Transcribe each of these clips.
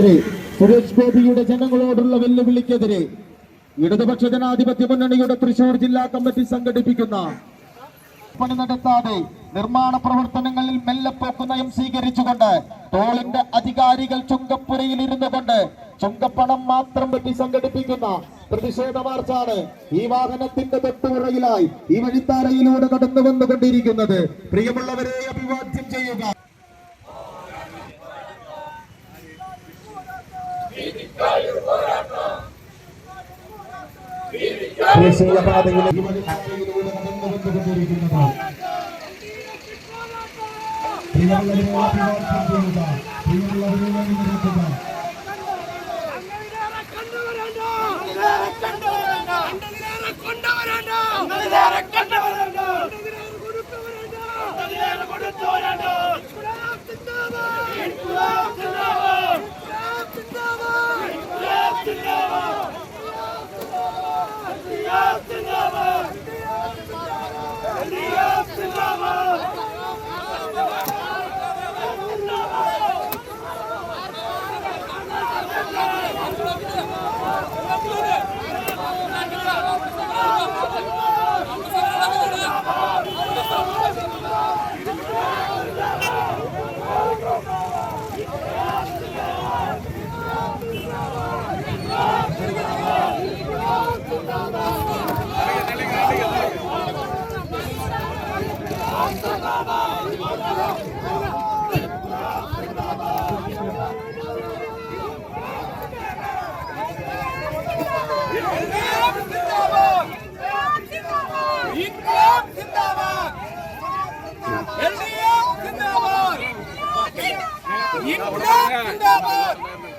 സുരേഷ് ഗോപിയുടെ ജനങ്ങളോടുള്ള വെല്ലുവിളിക്കെതിരെ ഇടതുപക്ഷ ജനാധിപത്യ മുന്നണിയുടെ തൃശൂർ ജില്ലാ കമ്മിറ്റി സംഘടിപ്പിക്കുന്ന പണി നടത്താതെ നിർമ്മാണ പ്രവർത്തനങ്ങളിൽ മെല്ലെപ്പോക്ക് നയം സ്വീകരിച്ചുകൊണ്ട് ടോളിന്റെ അധികാരികൾ ചുങ്കപ്പുരയിൽ ഇരുന്നു കൊണ്ട് ചുങ്കപ്പണം മാത്രം പറ്റി സംഘടിപ്പിക്കുന്ന പ്രതിഷേധ മാർച്ചാണ് ഈ വാഹനത്തിന്റെ തൊട്ടുപുറയിലായി ഈ വഴിത്താരയിലൂടെ കടന്നു വന്നുകൊണ്ടിരിക്കുന്നത് പ്രിയമുള്ളവരെ അഭിവാദ്യം ചെയ്യുക. ദേശീയപാതയിലെ ഈ വഴിത്താരയിലൂടെ इंडिया जिंदाबाद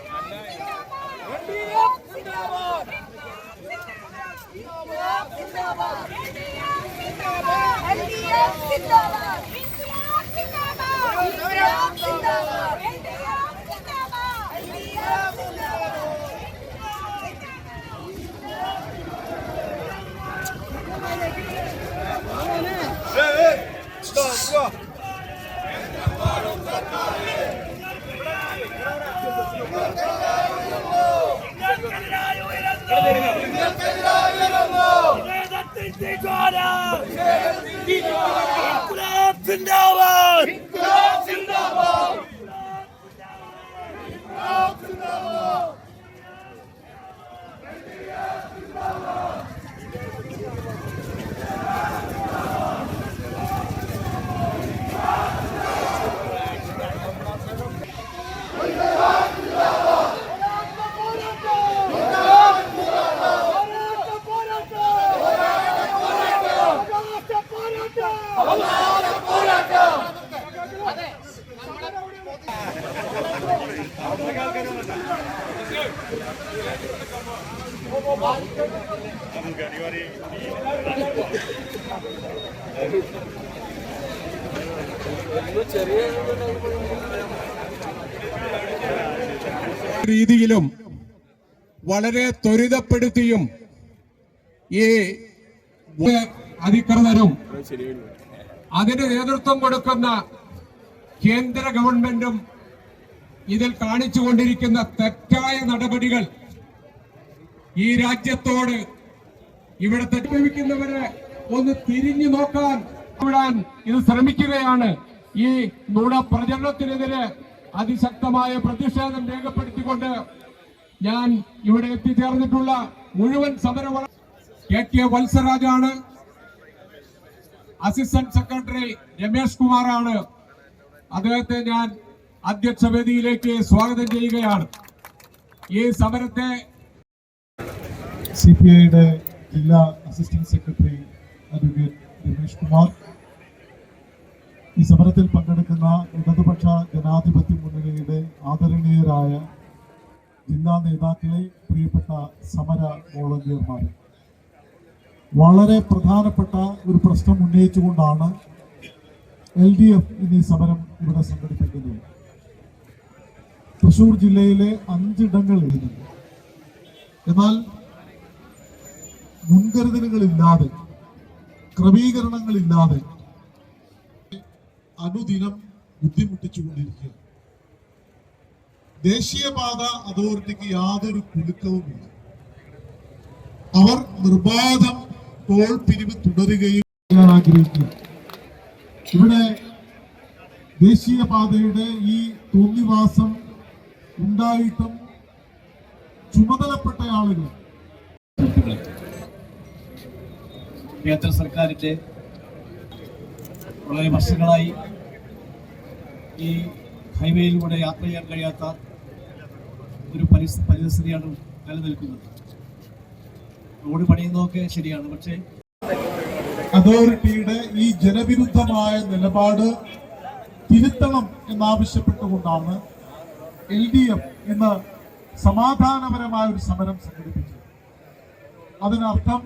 Vitória! Vitória! Findala! രീതിയിലും വളരെ ത്വരിതപ്പെടുത്തിയും ഈ അധികൃതരും അതിന് നേതൃത്വം കൊടുക്കുന്ന കേന്ദ്ര ഗവൺമെന്റും ഇതിൽ കാണിച്ചുകൊണ്ടിരിക്കുന്ന തെറ്റായ നടപടികൾ ഈ രാജ്യത്തോട് ഇവിടെ തെറ്റിദ്ധരിക്കുന്നവരെ ഒന്ന് തിരിഞ്ഞു നോക്കാൻ വിടാൻ ഇത് ശ്രമിക്കുകയാണ്. ഈ നുണ പ്രചരണത്തിനെതിരെ അതിശക്തമായ പ്രതിഷേധം രേഖപ്പെടുത്തിക്കൊണ്ട് ഞാൻ ഇവിടെ എത്തിച്ചേർന്നിട്ടുള്ള മുഴുവൻ സമര കെ കെ വത്സരാജാണ്. അസിസ്റ്റന്റ് സെക്രട്ടറി രമേഷ് കുമാറാണ്. അദ്ദേഹത്തെ ഞാൻ അധ്യക്ഷ വേദിയിലേക്ക് സ്വാഗതം ചെയ്യുകയാണ്. ഈ സമരത്തെ സി പി ഐയുടെ ജില്ലാ assistant secretary advocate Ramesh Kumar. ഈ സമരത്തിൽ പങ്കെടുക്കുന്ന ഇടതുപക്ഷ ജനാധിപത്യ മുന്നണിയുടെ ആദരണീയരായ ജില്ലാ നേതാക്കളെ പ്രിയപ്പെട്ട സമര വോളണ്ടിയർമാർ വളരെ പ്രധാനപ്പെട്ട ഒരു പ്രശ്നം ഉന്നയിച്ചുകൊണ്ടാണ് എൽ ഡി എഫ് ഇന്ന് സമരം ഇവിടെ സംഘടിപ്പിക്കുന്നത്. തൃശൂർ ജില്ലയിലെ അഞ്ചിടങ്ങളിൽ എന്നാൽ മുൻകരുതലുകളില്ലാതെ ക്രമീകരണങ്ങളില്ലാതെ അനുദിനം ബുദ്ധിമുട്ടിച്ചുകൊണ്ടിരിക്കുക ദേശീയപാത അതോറിറ്റിക്ക് യാതൊരു കുലുക്കവുമില്ല. അവർ നിർബാധം ടോൾ പിരിവ് തുടരുകയും ചെയ്യാൻ ആഗ്രഹിക്കുക ഇവിടെ ദേശീയപാതയുടെ ഈ തോന്നിവാസം ഉണ്ടായിട്ടും ചുമതലപ്പെട്ട ആളുകൾ കേന്ദ്ര സർക്കാരിന്റെ വളരെ വർഷങ്ങളായി ഈ ഹൈവേയിലൂടെ യാത്ര ചെയ്യാൻ കഴിയാത്ത ഒരു പരിസ പരിസ്ഥിതിയാണ് നിലനിൽക്കുന്നത്. റോഡ് പണിയുന്നതൊക്കെ ശരിയാണ് പക്ഷേ അതോറിറ്റിയുടെ ഈ ജനവിരുദ്ധമായ നിലപാട് തിരുത്തണം എന്നാവശ്യപ്പെട്ടുകൊണ്ടാണ് എൽ ഡി എഫ് ഇന്ന് സമാധാനപരമായ ഒരു സമരം സംഘടിപ്പിച്ചത്. അതിനർത്ഥം